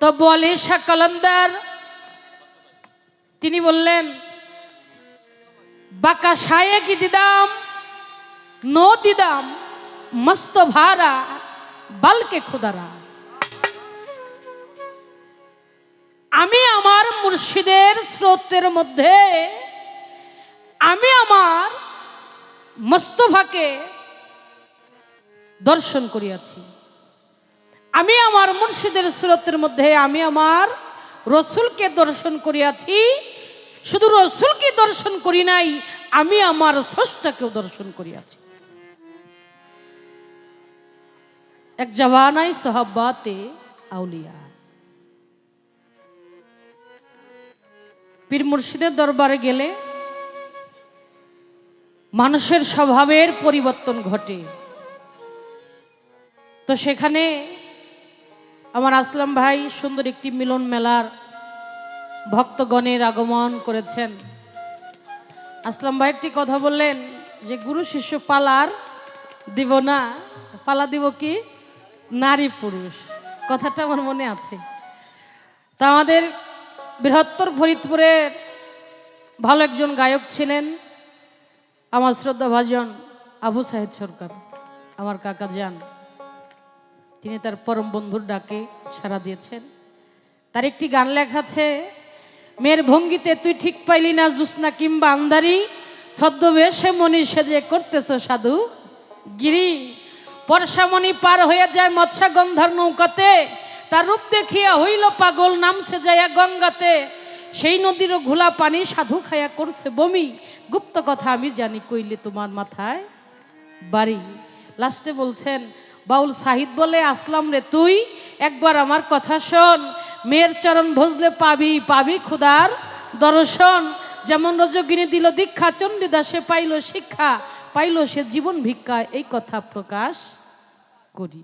তো বলে শাহ তিনি বললেন, বাকা সায়ে কি দিদাম, নো দিদাম, মস্ত ভারা, বালকে খুদারা। আমি আমার মুর্শিদের স্রোতের মধ্যে, আমি আমার মস্তফাকে দর্শন করিয়াছি। আমি আমার মুর্শিদের স্রোতের মধ্যে, আমি আমার রসুলকে দর্শন করিয়াছি। শুধু রসুলকে দর্শন করি নাই, আমি আমার স্রষ্টাকেও দর্শন করিয়াছি। এক জওয়ানাই সাহাবাতে আউলিয়া। পীর মুর্শিদের দরবারে গেলে মানুষের স্বভাবের পরিবর্তন ঘটে। তো সেখানে আমার আসলাম ভাই সুন্দর একটি মিলন মেলার ভক্তগণের আগমন করেছেন। আসলাম ভাই একটি কথা বললেন যে গুরু শিষ্য পালার দিব না, পালা দিব কি? নারী পুরুষ। কথাটা আমার মনে আছে। তা আমাদের বৃহত্তর ফরিদপুরের ভালো একজন গায়ক ছিলেন আমার শ্রদ্ধাভাজন আবু সাহেদ সরকার, আমার কাকা যান। তিনি তার পরম বন্ধুর ডাকে সাড়া দিয়েছেন। তার একটি গান লেখা আছে, মেয়ের ভঙ্গিতে তুই ঠিক পাইলি না জুসনা কিংবা আন্দারি ছদ্মবেশে মনি সেজে করতেছ সাধু গিরি। পরশামণি পার হয়ে যায় মৎস্যগন্ধার নৌকাতে, তার রূপ দেখিয়া হইল পাগল নামছে যাইয়া গঙ্গাতে। সেই নদীর ঘোলা পানি সাধু খায়া করছে বমি, গুপ্ত কথা আমি জানি কইলে তোমার মাথায় বাড়ি। লাস্টে বলছেন বাউল সাহিদ বলে আসলাম রে তুই, একবার আমার কথা শোন। মেয়ের চরণ ভজলে পাবি পাবি খুদার দর্শন। যেমন রজগিনী দিল দীক্ষা, চণ্ডীদাসে পাইল শিক্ষা, পাইল সে জীবন ভিক্ষা, এই কথা প্রকাশ করি।